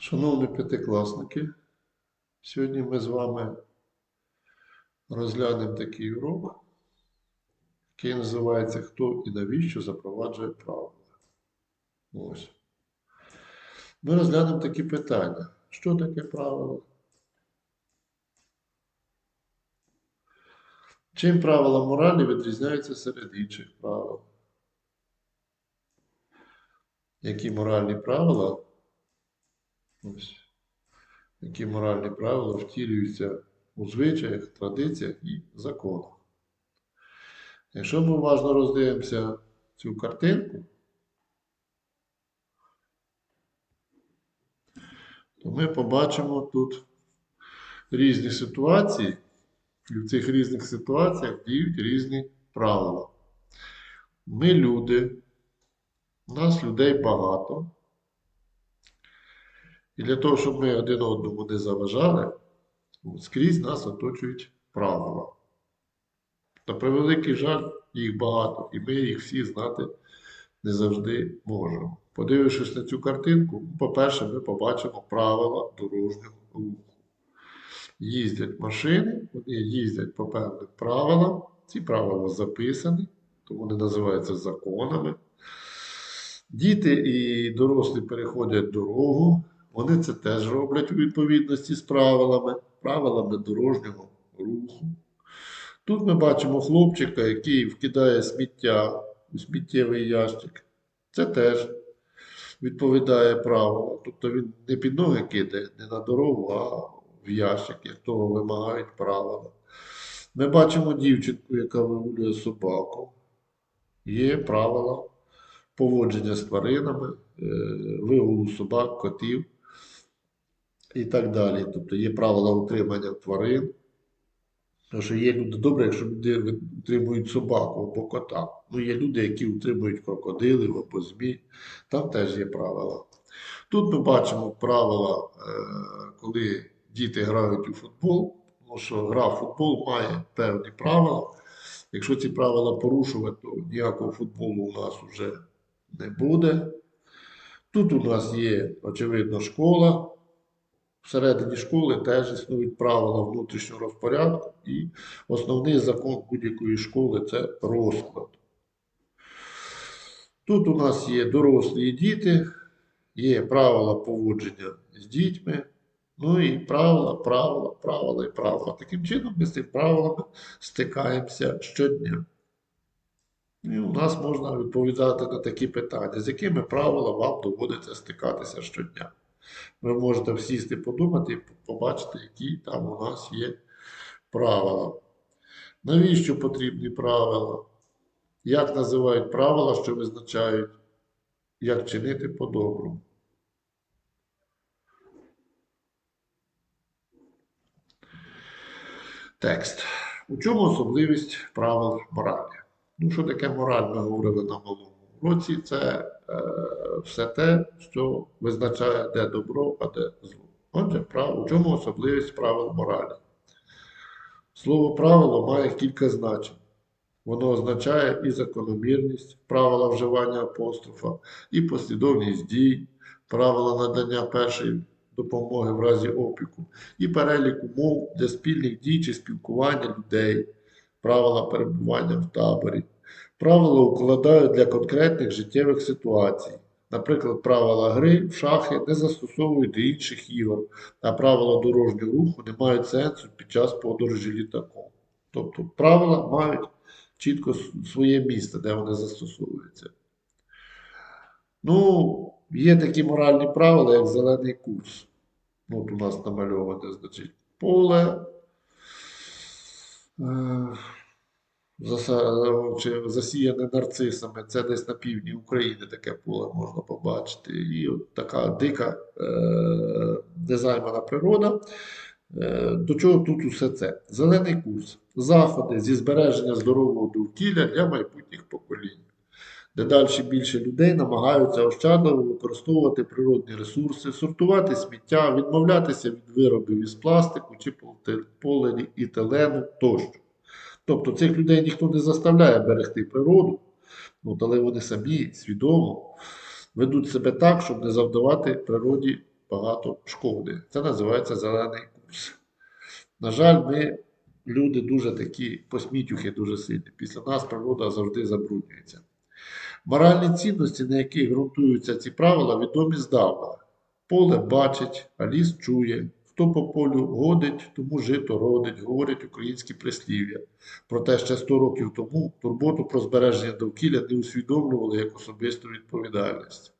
Шановні п'ятикласники, сьогодні ми з вами розглянемо такий урок, який називається Хто і навіщо запроваджує правила. Ось. Ми розглянемо такі питання. Що таке правило? Чим правила моралі відрізняються серед інших правил? Які моральні правила Ось. Які моральні правила втілюються у звичаях, традиціях і законах. Якщо ми уважно роздивимося цю картинку, то ми побачимо тут різні ситуації, і в цих різних ситуаціях діють різні правила. Ми люди, нас людей багато. І для того, щоб ми один одному не заважали, скрізь нас оточують правила. На превеликий жаль, їх багато, і ми їх всі знати не завжди можемо. Подивившись на цю картинку, по-перше, ми побачимо правила дорожнього руху. Їздять машини, вони їздять по певним правилам. Ці правила записані, тому вони називаються законами. Діти і дорослі переходять дорогу. Вони це теж роблять у відповідності з правилами, правилами дорожнього руху. Тут ми бачимо хлопчика, який вкидає сміття у сміттєвий ящик. Це теж відповідає правилам. Тобто він не під ноги кидає, не на дорогу, а в ящик, як того вимагають правила. Ми бачимо дівчинку, яка вигулює собаку. Є правила поводження з тваринами, е, вигулу собак, котів і так далі. Тобто є правила утримання тварин. Тому що є люди добре, якщо люди утримують собаку або кота. Ну, є люди, які утримують крокодилів або змій. Там теж є правила. Тут ми бачимо правила, е, коли діти грають у футбол, тому що гра в футбол має певні правила. Якщо ці правила порушувати, то ніякого футболу у нас вже не буде. Тут у нас є, очевидно, школа. Всередині школи теж існують правила внутрішнього розпорядку, і основний закон будь-якої школи це розклад. Тут у нас є дорослі і діти, є правила поводження з дітьми, ну і правила, правила, правила і правила. Таким чином ми з цими правилами стикаємося щодня. І у нас можна відповідати на такі питання, з якими правилами вам доводиться стикатися щодня. Ви можете всісти подумати і побачити, які там у нас є правила. Навіщо потрібні правила? Як називають правила, що визначають, як чинити по-доброму? Текст. У чому особливість правил моралі? Ну, що таке мораль, ми говорили на минулому уроці, це все те, що визначає, де добро, а де зло. Отже, у чому особливість правил моралі? Слово правило має кілька значень. Воно означає і закономірність, правила вживання апострофа, і послідовність дій, правила надання першої допомоги в разі опіку, і перелік умов для спільних дій чи спілкування людей, правила перебування в таборі. Правила укладають для конкретних життєвих ситуацій. Наприклад, правила гри в шахи не застосовують до інших ігор, а правила дорожнього руху не мають сенсу під час подорожі літаком. Тобто правила мають чітко своє місце, де вони застосовуються. Ну, є такі моральні правила, як зелений курс. Ну, От у нас намальоване, значить, поле. Чи засіяне нарцисами. Це десь на півдні України таке поле можна побачити. І от така дика е, незаймана природа. Е, До чого тут усе це? Зелений курс, заходи зі збереження здорового довкілля для майбутніх поколінь. Дедалі більше людей намагаються ощадливо використовувати природні ресурси, сортувати сміття, відмовлятися від виробів із пластику чи поліетилену тощо. Тобто цих людей ніхто не заставляє берегти природу, ну, але вони самі свідомо ведуть себе так, щоб не завдавати природі багато шкоди. Це називається зелений курс. На жаль, ми люди дуже такі посмітюхи дуже сильні. Після нас природа завжди забруднюється. Моральні цінності, на яких ґрунтуються ці правила, відомі здавна. Поле бачить, а ліс чує. Хто по полю годить, тому жито родить, говорять українські прислів'я. Проте ще 100 років тому турботу про збереження довкілля не усвідомлювали як особисту відповідальність.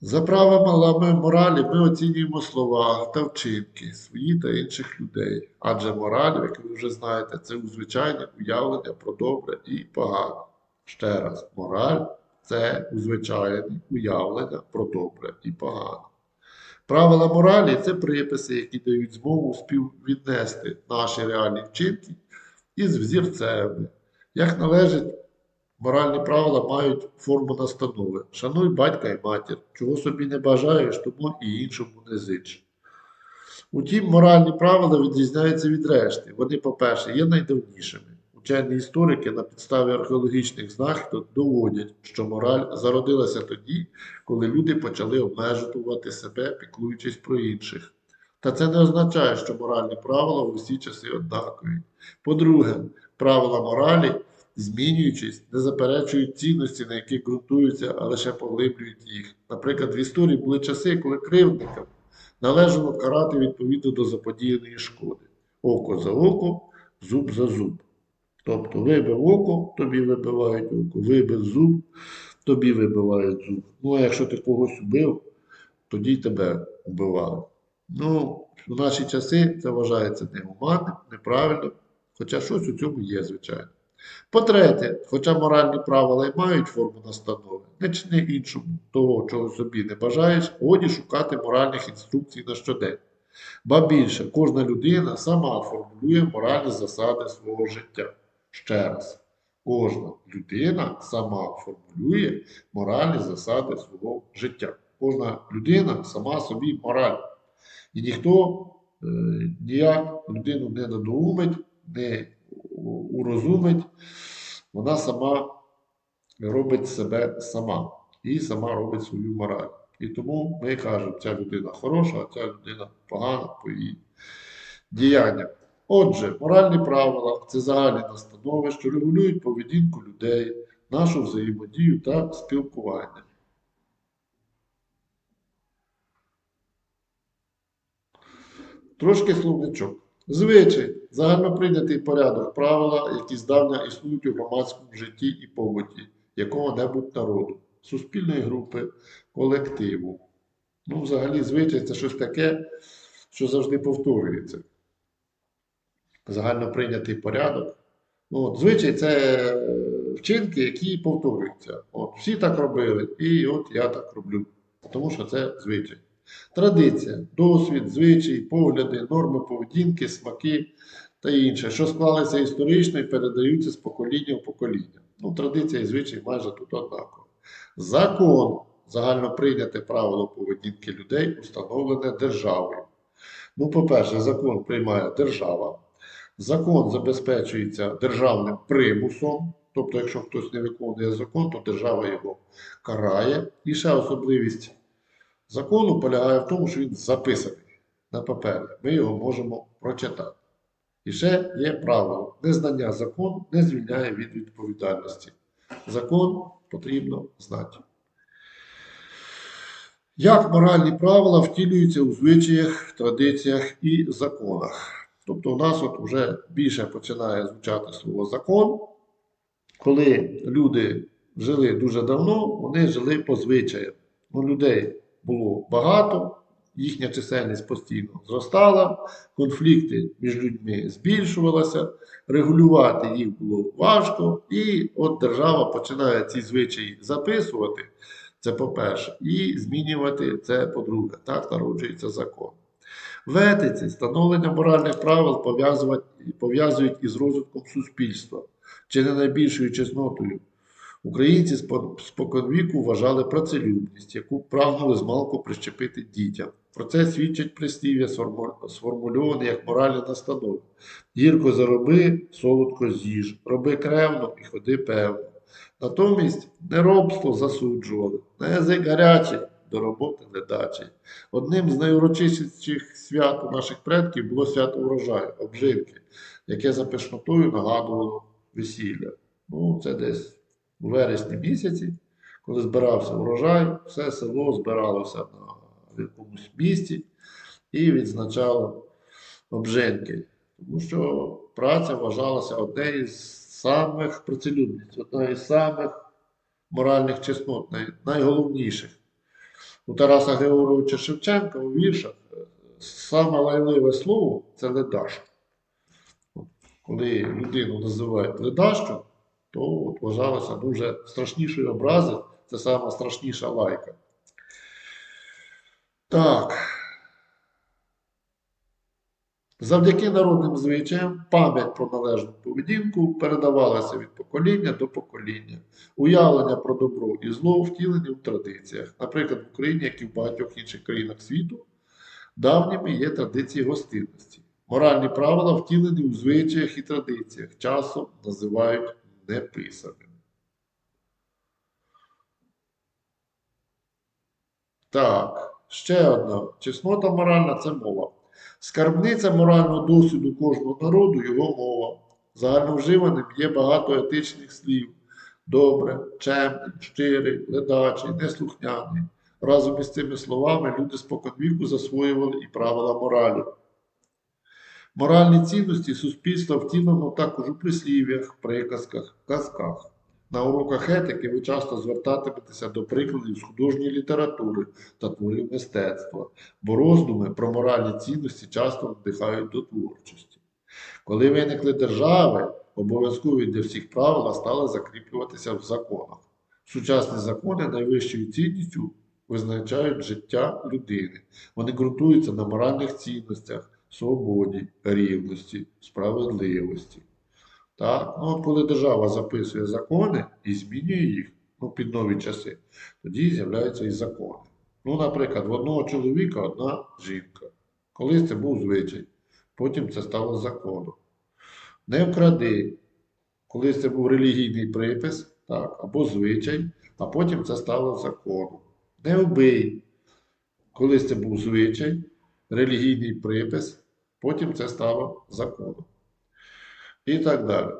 За правилами моралі ми оцінюємо слова та вчинки свої та інших людей. Адже мораль, як ви вже знаєте, це узвичайне уявлення про добре і погане. Ще раз, мораль це узвичайне уявлення про добре і погане. Правила моралі це приписи, які дають змогу співвіднести наші реальні вчинки із взірцями. Як належить, моральні правила мають форму настанови. Шануй батька і матір, чого собі не бажаєш, тому і іншому не зич. Утім, моральні правила відрізняються від решти. Вони, по-перше, є найдавнішими. Учені історики на підставі археологічних знахідок доводять, що мораль зародилася тоді, коли люди почали обмежувати себе, піклуючись про інших. Та це не означає, що моральні правила в усі часи однакові. По-друге, правила моралі, змінюючись, не заперечують цінності, на яких ґрунтуються, а лише поглиблюють їх. Наприклад, в історії були часи, коли кривдникам належало карати відповідно до заподіяної шкоди. Око за око, зуб за зуб. Тобто вибив око, тобі вибивають око, вибив зуб, тобі вибивають зуб. Ну, а якщо ти когось вбив, тоді тебе вбивали. Ну, в наші часи це вважається негуманним, неправильним, хоча щось у цьому є, звичайно. По-третє, хоча моральні правила й мають форму настанови, не чини іншому того, чого собі не бажаєш, годі шукати моральних інструкцій на щодень. Ба більше, кожна людина сама формулює моральні засади свого життя. Ще раз, кожна людина сама формулює моральні засади свого життя. Кожна людина сама собі мораль. І ніхто е, ніяк людину не надоумить, не урозумить, вона сама робить себе сама і сама робить свою мораль. І тому ми кажемо, ця людина хороша, а ця людина погана по її діянням. Отже, моральні правила це загальні настанови, що регулюють поведінку людей, нашу взаємодію та спілкування. Трошки словничок. Звичай, загальноприйнятий порядок правила, які здавна існують у громадському житті і побуті якого-небудь народу, суспільної групи, колективу. Ну, взагалі, звичай це щось таке, що завжди повторюється. Загальноприйнятий порядок. Ну, от, звичай це е, вчинки, які повторюються. От, всі так робили, і от я так роблю. Тому що це звичай. Традиція, досвід, звичаї, погляди, норми поведінки, смаки та інше, що склалися історично і передаються з покоління в покоління. Ну, традиція і звичай майже тут однакові. Закон загально прийняте правило поведінки людей, установлене державою. Ну, по-перше, закон приймає держава. Закон забезпечується державним примусом. Тобто, якщо хтось не виконує закон, то держава його карає. І ще особливість закону полягає в тому, що він записаний на папері. Ми його можемо прочитати. І ще є правило: незнання закону не звільняє від відповідальності. Закон потрібно знати. Як моральні правила втілюються у звичаях, традиціях і законах. Тобто, у нас от вже більше починає звучати слово закон. Коли люди жили дуже давно, вони жили по звичаям. У людей було багато, їхня чисельність постійно зростала, конфлікти між людьми збільшувалися, регулювати їх було важко, і от держава починає ці звичаї записувати, це по-перше, і змінювати це по-друге. Так народжується закон. В етиці становлення моральних правил пов'язують із розвитком суспільства, чи не найбільшою чеснотою. Українці споконвіку вважали працелюбність, яку прагнули змалку прищепити дітям. Про це свідчить прислів'я, сформульоване як моральне настанови. Гірко зароби, солодко з'їж, роби кревно і ходи певно. Натомість неробство засуджували, на язик гарячий, до роботи ледачі. Одним з найурочистіших свят у наших предків було свято урожаю, обжинки, яке за пишнотою нагадувало весілля. Ну, це десь у вересні місяці, коли збирався урожай, все село збиралося на якомусь місці і відзначало обжинки. Тому що праця вважалася однією із самих працелюбниць, однією із самих моральних чеснот, най- найголовніших. У Тараса Григоровича Шевченка у віршах саме лайливе слово це ледаш. Коли людину називають ледащу, то от вважалося дуже страшнішою образи, це сама страшніша лайка. Так. Завдяки народним звичаям пам'ять про належну поведінку передавалася від покоління до покоління. Уявлення про добро і зло втілені в традиціях. Наприклад, в Україні, як і в багатьох інших країнах світу, давніми є традиції гостинності. Моральні правила втілені у звичаях і традиціях, часом називають неписаними. Так, ще одна чеснота моральна це мова. Скарбниця морального досвіду кожного народу його мова. Загальновживаним є багато етичних слів. Добре, чемний, щирий, ледачий, неслухняний. Разом із цими словами люди споконвіку засвоювали і правила моралі. Моральні цінності суспільства втілено також у прислів'ях, приказках, казках. На уроках етики ви часто звертатиметеся до прикладів з художньої літератури та творів мистецтва, бо роздуми про моральні цінності часто надихають до творчості. Коли виникли держави, обов'язкові для всіх правила стали закріплюватися в законах. Сучасні закони найвищою цінністю визначають життя людини. Вони ґрунтуються на моральних цінностях, свободі, рівності, справедливості. Так? Ну, коли держава записує закони і змінює їх ну, під нові часи, тоді з'являються і закони. Ну, наприклад, в одного чоловіка одна жінка. Колись це був звичай, потім це стало законом. Не вкради, колись це був релігійний припис, так, або звичай, а потім це стало законом. Не вбий, колись це був звичай, релігійний припис, потім це стало законом. І так далі.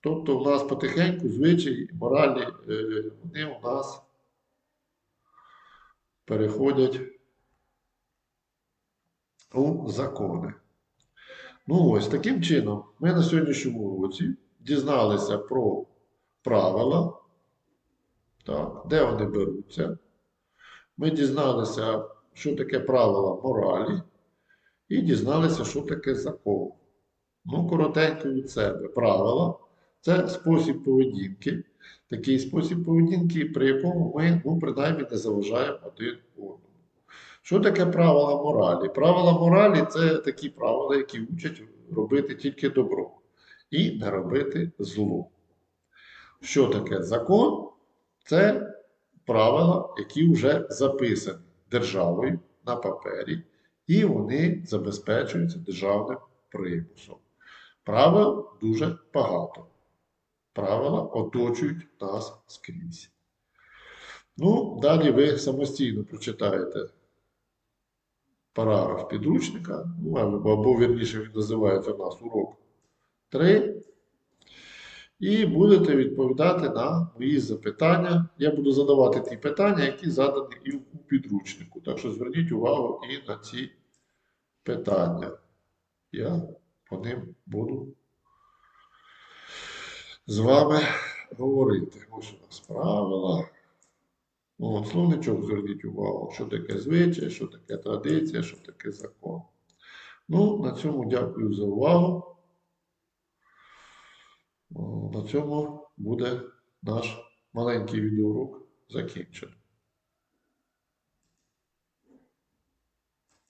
Тобто у нас потихеньку звичаї моральні, е, вони у нас переходять у закони. Ну ось таким чином ми на сьогоднішньому уроці дізналися про правила, так, де вони беруться. Ми дізналися, що таке правила моралі, і дізналися, що таке закон. Ну, коротенько від себе. Правила це спосіб поведінки, такий спосіб поведінки, при якому ми, ну, принаймні, не заважаємо один одному. Що таке правила моралі? Правила моралі це такі правила, які учать робити тільки добро і не робити зло. Що таке закон? Це правила, які вже записані державою на папері, і вони забезпечуються державним примусом. Правил дуже багато. Правила оточують нас скрізь. Ну, далі ви самостійно прочитаєте параграф підручника, ну, або, вірніше він називається у нас урок 3. І будете відповідати на мої запитання. Я буду задавати ті питання, які задані і у підручнику. Так що зверніть увагу і на ці питання. Я по ним буду з вами говорити. Ось у нас правила. От, словничок зверніть увагу, що таке звичай, що таке традиція, що таке закон. Ну, на цьому дякую за увагу. На цьому буде наш маленький відеоурок закінчений.